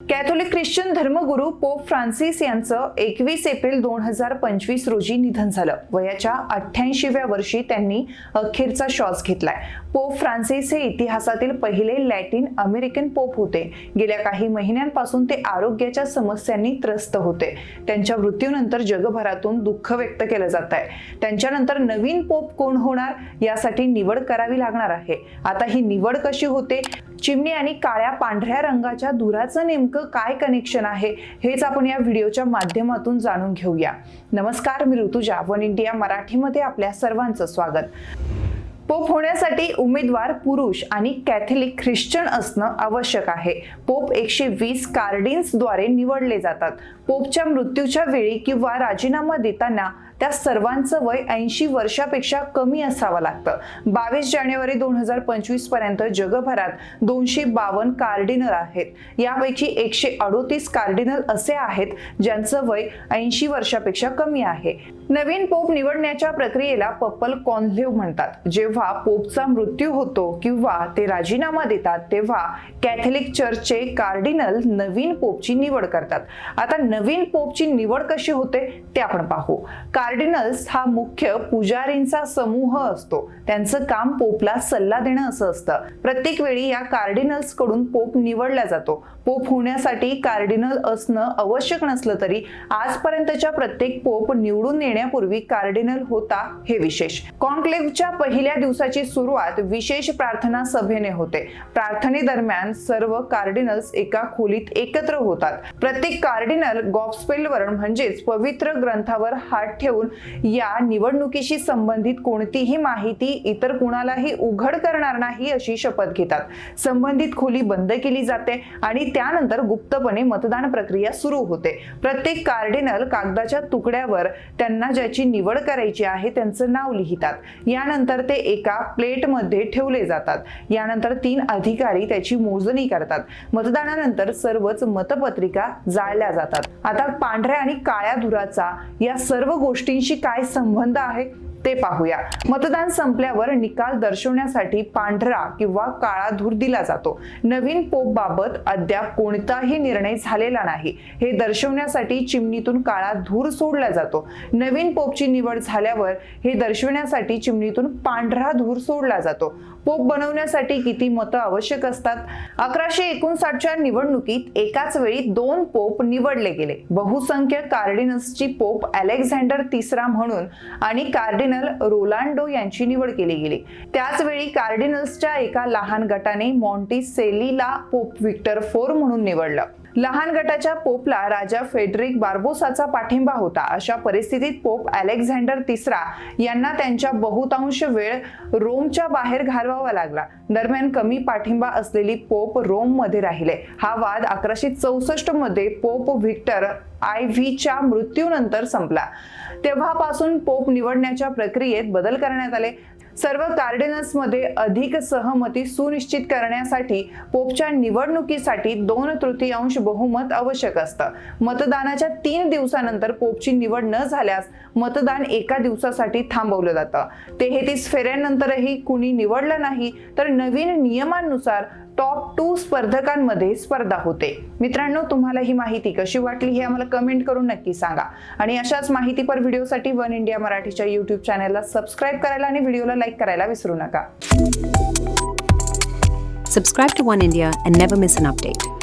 Catholic Christian धर्मगुरू Pope Francis यांचं एकवीस एप्रिल दोन हजार पंचवीस रोजी निधन झालं. वयाच्या अठ्ठ्याऐंशीव्या वर्षी त्यांनी अखेरचा श्वास घेतलाय. पोप फ्रान्सिस हे इतिहासातील पहिले लॅटिन अमेरिकन पोप होते. गेल्या काही महिन्यांपासून ते आरोग्याच्या समस्यांनी त्रस्त होते. त्यांच्या मृत्यूनंतर जगभरातून दुःख व्यक्त केलं जात आहे. त्यांच्यानंतर नवीन पोप कोण होणार यासाठी निवड करावी लागणार आहे. आता ही निवड कशी होते? चिमणी आणि काळ्या पांढऱ्या रंगाच्या धुराचं नेमकं काय कनेक्शन आहे? हेच आपण या व्हिडिओच्या माध्यमातून जाणून घेऊया. नमस्कार मी ऋतुजा. वन इंडिया मराठीमध्ये आपल्या सर्वांचं स्वागत. पोप होण्यासाठी उमेदवार पुरुष आणि कॅथलिक ख्रिश्चन असणं आवश्यक आहे. पोप एकशे वीस कार्डिन्सद्वारे निवडले जातात. पोपच्या मृत्यूच्या वेळी किंवा राजीनामा देताना त्या सर्वांचं वय ऐंशी वर्षापेक्षा कमी असावं लागतं. बावीस जानेवारी दोन हजार पंचवीसपर्यंत जगभरात दोनशे बावन्न कार्डिनल आहेत. यापैकी एकशे अडोतीस कार्डिनल असे आहेत ज्यांचं वय ऐंशी वर्षापेक्षा कमी आहे. नवीन पोप निवडण्याच्या प्रक्रियेला पप्पल कॉन्झिव्ह म्हणतात. जेव्हा पोपचा मृत्यू होतो किंवा ते राजीनामा देतात तेव्हा कॅथलिक चर्चचे कार्डिनल नवीन पोपची निवड करतात. आता नवीन पोपची निवड कशी होते ते आपण पाहू. कार्डिनल्स हा मुख्य पुजारींचा समूह असतो. त्यांचं काम पोपला सल्ला देणं असं असतं. प्रत्येक वेळी या कार्डिनल्सकडून पोप निवडला जातो. पोप होण्यासाठी कार्डिनल असणं आवश्यक नसलं तरी आजपर्यंतच्या प्रत्येक पोप निवडून येण्यापूर्वी कार्डिनल होता हे विशेष. कॉन्क्लेव्हच्या पहिल्या दिवसाची सुरुवात विशेष प्रार्थना सभेने होते. प्रार्थनेदरम्यान सर्व कार्डिनल्स एका खोलीत एकत्र होतात. प्रत्येक कार्डिनल गॉप्सपेलवर म्हणजेच पवित्र ग्रंथावर हात ठेवून या निवडणुकीशी संबंधित कोणतीही माहिती इतर कुणालाही उघड करणार नाही अशी शपथ घेतात. संबंधित खोली बंद केली जाते आणि त्यानंतर गुप्तपणे मतदान प्रक्रिया सुरू होते. प्रत्येक कार्डिनल कागदाच्या तुकड्यावर त्यांना ज्याची निवड करायची आहे त्यांचं नाव लिहितात. यानंतर ते एका प्लेटमध्ये ठेवले जातात. यानंतर तीन अधिकारी त्याची मोजणी करतात. मतदानानंतर सर्वच मतपत्रिका जाळल्या जातात. आता पांढऱ्या आणि काळ्या धुराचा या सर्व गोष्टी गोष्टींशी काय संबंध आहे? ते पाहूया. मतदान संपल्यावर निकाल दर्शवण्यासाठी पांढरा किंवा काळा धूर दिला जातो. नवीन पोप बाबत अद्याप कोणताही निर्णय झालेला नाही. हे दर्शवण्यासाठी चिमणीतून काळा धूर सोडला जातो. नवीन पोपची निवड झाल्यावर हे दर्शवण्यासाठी चिमणीतून पांढरा धूर सोडला जातो. पोप बनवण्यासाठी किती मतं आवश्यक असतात? अकराशे एकोणसाठच्या निवडणुकीत एकाच वेळी दोन पोप निवडले गेले. बहुसंख्य कार्डिनसची पोप अलेक्झांडर तिसरा म्हणून आणि कार्डिन कार्डिनल रोलांडो यांची निवड केली गेली. त्याचवेळी कार्डिनल्सच्या एका लहान गटाने मॉन्टी सेलीला पोप विक्टर फोर म्हणून निवडलं. लहान गटाच्या पोपला राजा फेडरिक बार्बोसाचा पाठिंबा होता. अशा परिस्थितीत पोप अलेक्झांडर तिसरा यांना त्यांच्या बहुतांश वेळ रोमच्या बाहेर घालवावा लागला. दरम्यान कमी पाठिंबा असलेली पोप रोममध्ये राहिले. हा वाद अकराशे चौसष्टमध्ये पोप व्हिक्टर आय व्हीच्या मृत्यूनंतर संपला. तेव्हापासून पोप निवडण्याच्या प्रक्रियेत बदल करण्यात आले. सर्व कार्डिनल्समध्ये अधिक सहमती सुनिश्चित करण्यासाठी पोपच्या निवडणुकीसाठी दोन तृतीयांश बहुमत आवश्यक असतं. मतदानाच्या तीन दिवसानंतर पोपची निवड न झाल्यास मतदान एका दिवसासाठी थांबवलं जातं. तेहतीस फेऱ्यांनंतरही कुणी निवडलं नाही तर नवीन नियमांनुसार टॉप टू स्पर्धकांमध्ये स्पर्धा होते. मित्रांनो तुम्हाला ही माहिती कशी वाटली हे आम्हाला कमेंट करून नक्की सांगा. आणि अशाच माहितीपर व्हिडिओसाठी वन इंडिया मराठीच्या युट्यूब चॅनलला सबस्क्राईब करायला आणि व्हिडिओला लाईक करायला विसरू नका. Subscribe to One India and never miss an update.